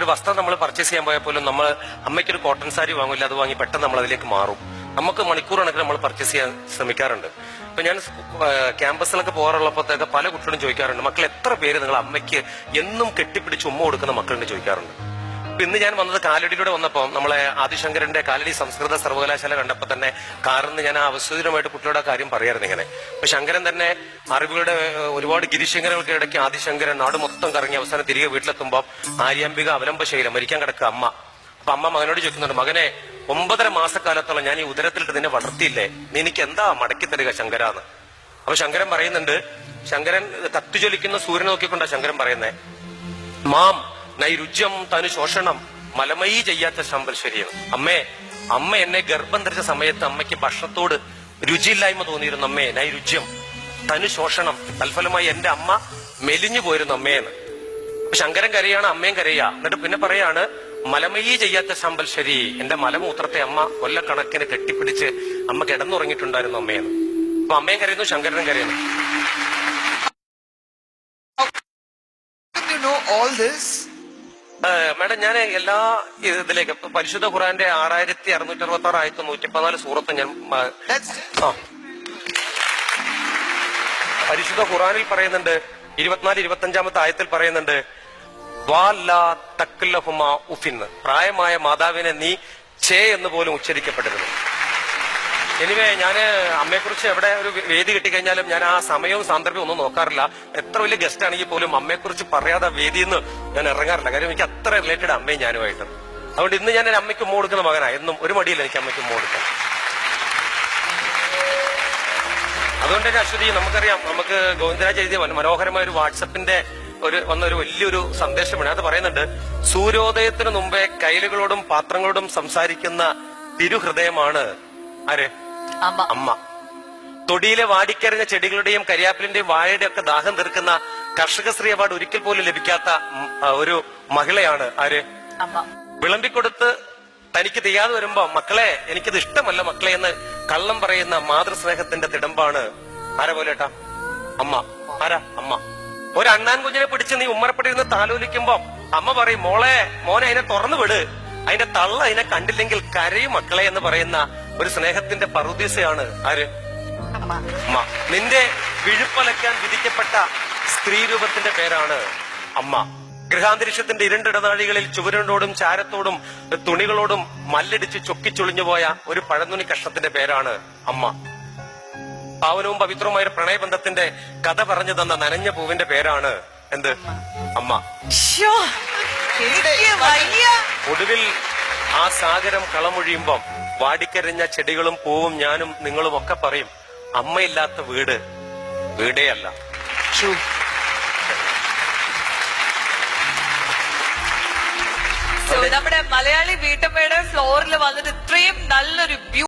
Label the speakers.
Speaker 1: ഒരു വസ്ത്രം നമ്മൾ പർച്ചേസ് ചെയ്യാൻ പോയാൽ പോലും നമ്മൾ അമ്മയ്ക്കൊരു കോട്ടൺ സാരി വാങ്ങില്ല അത് വാങ്ങി പെട്ടെന്ന് നമ്മൾ അതിലേക്ക് മാറും. നമുക്ക് മണിക്കൂർ കണക്കിന് നമ്മൾ പർച്ചേസ് ചെയ്യാൻ ശ്രമിക്കാറുണ്ട്. ഇപ്പൊ ഞാൻ ക്യാമ്പസിലൊക്കെ പോകാറുള്ളപ്പോഴത്തേക്ക് പല കുട്ടികളും ചോദിക്കാറുണ്ട് മക്കൾ എത്ര പേര് നിങ്ങൾ അമ്മയ്ക്ക് എന്നും കെട്ടിപ്പിടിച്ച് ഉമ്മ കൊടുക്കുന്ന മക്കളുണ്ട്? ചോദിക്കാറുണ്ട്. ഇപ്പൊ ഇന്ന് ഞാൻ വന്നത് കാലടിയിലൂടെ വന്നപ്പോൾ നമ്മളെ ആദിശങ്കരന്റെ കാലടി സംസ്കൃത സർവകലാശാല കണ്ടപ്പോൾ തന്നെ കാറിന്ന് ഞാൻ അവസരമായിട്ട് കുട്ടികളുടെ കാര്യം പറയായിരുന്നു ഇങ്ങനെ. അപ്പൊ ശങ്കരൻ തന്നെ അറിവുകളുടെ ഒരുപാട് ഗിരിശങ്കരങ്ങൾക്ക് ഇടയ്ക്ക് ആദിശങ്കരൻ നാട് മൊത്തം കറങ്ങി അവസാനം തിരികെ വീട്ടിലെത്തുമ്പോൾ ആര്യാംബിക അവലംബശൈലം മരിക്കാൻ കിടക്കുക അമ്മ. അപ്പൊ അമ്മ മകനോട് ചോദിക്കുന്നുണ്ട് മകനെ ഒമ്പതര മാസക്കാലത്തോളം ഞാൻ ഈ ഉദരത്തിലിട്ട് നിന്നെ വളർത്തിയില്ലേ? നീ എനിക്ക് എന്താ മടക്കി തരിക ശങ്കരാന്ന്? അപ്പൊ ശങ്കരൻ പറയുന്നുണ്ട് ശങ്കരൻ തത്തുചൊലിക്കുന്ന സൂര്യനെ നോക്കിക്കൊണ്ടാ ശങ്കരൻ പറയുന്നേ. മാം നൈരുജ്യം തനു ശോഷണം മലമയി ചെയ്യാത്ത ശമ്പൽശ്വരിയാണ് അമ്മേ അമ്മ എന്നെ ഗർഭം ധരിച്ച സമയത്ത് അമ്മയ്ക്ക് ഭക്ഷണത്തോട് രുചിയില്ലായ്മ തോന്നിയിരുന്നു. അമ്മേ നൈരുജ്യം തനു ശോഷണം തൽഫലമായി എന്റെ അമ്മ മെലിഞ്ഞു പോയിരുന്നു അമ്മയെന്ന് ശങ്കരൻ കരയാണ് അമ്മയും കരയുക എന്നിട്ട് പിന്നെ പറയാണ് മലമയി ചെയ്യാത്ത ശമ്പൽശ്വരി എന്റെ മലമൂത്രത്തെ അമ്മ കൊല്ലക്കണക്കിന് കെട്ടിപ്പിടിച്ച് അമ്മ കിടന്നുറങ്ങിയിട്ടുണ്ടായിരുന്നു അമ്മയെന്ന് അപ്പൊ അമ്മയും കരയുന്നു ശങ്കരനും കരയുന്നു? മാഡം ഞാൻ എല്ലാ ഇതിലേക്ക് പരിശുദ്ധ ഖുറാന്റെ ആറായിരത്തി അറുന്നൂറ്റി അറുപത്തി ആറ് ആയിരത്തി നൂറ്റി പതിനാല് സൂറത്ത് ഞാൻ. പരിശുദ്ധ ഖുറാനിൽ പറയുന്നുണ്ട് ഇരുപത്തിനാല് ഇരുപത്തി അഞ്ചാമത്തെ ആയത്തിൽ പറയുന്നുണ്ട് വാല്ലാ തക്കുല്ലഹുമ ഉഫിൻ പ്രായമായ മാതാവിനെ നീ ചേ എന്ന് പോലും ഉച്ചരിക്കപ്പെടരുത് എനിവേ ഞാൻ അമ്മയെക്കുറിച്ച് എവിടെ ഒരു വേദി കിട്ടിക്കഴിഞ്ഞാലും ഞാൻ ആ സമയവും സാന്ദർഭ്യവും ഒന്നും നോക്കാറില്ല. എത്ര വലിയ ഗസ്റ്റ് ആണെങ്കിൽ പോലും അമ്മയെക്കുറിച്ച് പറയാതെ വേദിയിൽ നിന്ന് ഞാൻ ഇറങ്ങാറില്ല. കാര്യം എനിക്ക് അത്ര റിലേറ്റഡ് അമ്മയും ഞാനുമായിട്ട്. അതുകൊണ്ട് ഇന്ന് ഞാൻ എന്റെ അമ്മയ്ക്ക് ഉമ്മ കൊടുക്കുന്ന മകനാണ് എന്നും ഒരു മടിയില്ല എനിക്ക് അമ്മയ്ക്ക് ഉമ്മ അതുകൊണ്ട് തന്നെ അശ്വതി നമുക്കറിയാം നമുക്ക് ഗോവിന്ദരാജ് എഴുതിയ മനോഹരമായ ഒരു വാട്സപ്പിന്റെ ഒരു വന്ന ഒരു വലിയൊരു സന്ദേശമാണ്. അത് പറയുന്നുണ്ട് സൂര്യോദയത്തിന് മുമ്പേ കൈലുകളോടും പാത്രങ്ങളോടും സംസാരിക്കുന്ന തിരുഹൃദയമാണ് ആര്?
Speaker 2: അമ്മ.
Speaker 1: തൊടിയിലെ വാടിക്കരഞ്ഞ ചെടികളുടെയും കരിയാപ്പിലിന്റെയും വാഴയുടെ ഒക്കെ ദാഹം തീർക്കുന്ന കർഷക സ്ത്രീ അവാർഡ് ഒരിക്കൽ പോലും ലഭിക്കാത്ത ഒരു മഹിളയാണ് ആര്? വിളമ്പിക്കൊടുത്ത് തനിക്ക് തെയ്യാതെ വരുമ്പോ മക്കളെ എനിക്കിത് ഇഷ്ടമല്ല മക്കളെ എന്ന് കള്ളം പറയുന്ന മാതൃസ്നേഹത്തിന്റെ തിടമ്പാണ് ആരാ പോലെട്ടാ? അമ്മ. ആരാ? അമ്മ. ഒരു അണ്ണാൻ കുഞ്ഞിനെ പിടിച്ച് നീ ഉമ്മറപ്പടി നിന്ന് താലോലിക്കുമ്പോ അമ്മ പറയും മോളെ മോനെ അതിനെ തുറന്നു വിട്. അതിന്റെ തള്ള അതിനെ കണ്ടില്ലെങ്കിൽ കരയും മക്കളെ എന്ന് പറയുന്ന ഒരു സ്നേഹത്തിന്റെ പറുദീസയാണ് ആര്?
Speaker 2: അമ്മ.
Speaker 1: അമ്മ. നിന്റെ വിഴുപ്പലയ്ക്കാൻ വിധിക്കപ്പെട്ട സ്ത്രീരൂപത്തിന്റെ പേരാണ് അമ്മ. ഗൃഹാന്തരീക്ഷത്തിന്റെ ഇരുണ്ടിടനാഴികളിൽ ചുവരണ്ടോടും ചാരത്തോടും തുണികളോടും മല്ലടിച്ച് ചൊക്കിച്ചൊളിഞ്ഞു പോയ ഒരു പഴന്തുണി കഷ്ണത്തിന്റെ പേരാണ് അമ്മ. പാവനവും പവിത്രവുമായ ഒരു പ്രണയബന്ധത്തിന്റെ കഥ പറഞ്ഞു തന്ന നനഞ്ഞ പൂവിന്റെ പേരാണ് എന്ത്? അമ്മ. ഒടുവിൽ ആ സാഗരം കളമൊഴിയുമ്പം വാടിക്കരിഞ്ഞ ചെടികളും പൂവും ഞാനും നിങ്ങളും ഒക്കെ പറയും അമ്മയില്ലാത്ത വീട് വീടേ അല്ല
Speaker 2: നമ്മുടെ മലയാളി വീട്ടമ്മയുടെ ഫ്ലോറിൽ വന്നിട്ട് ഇത്രയും നല്ലൊരു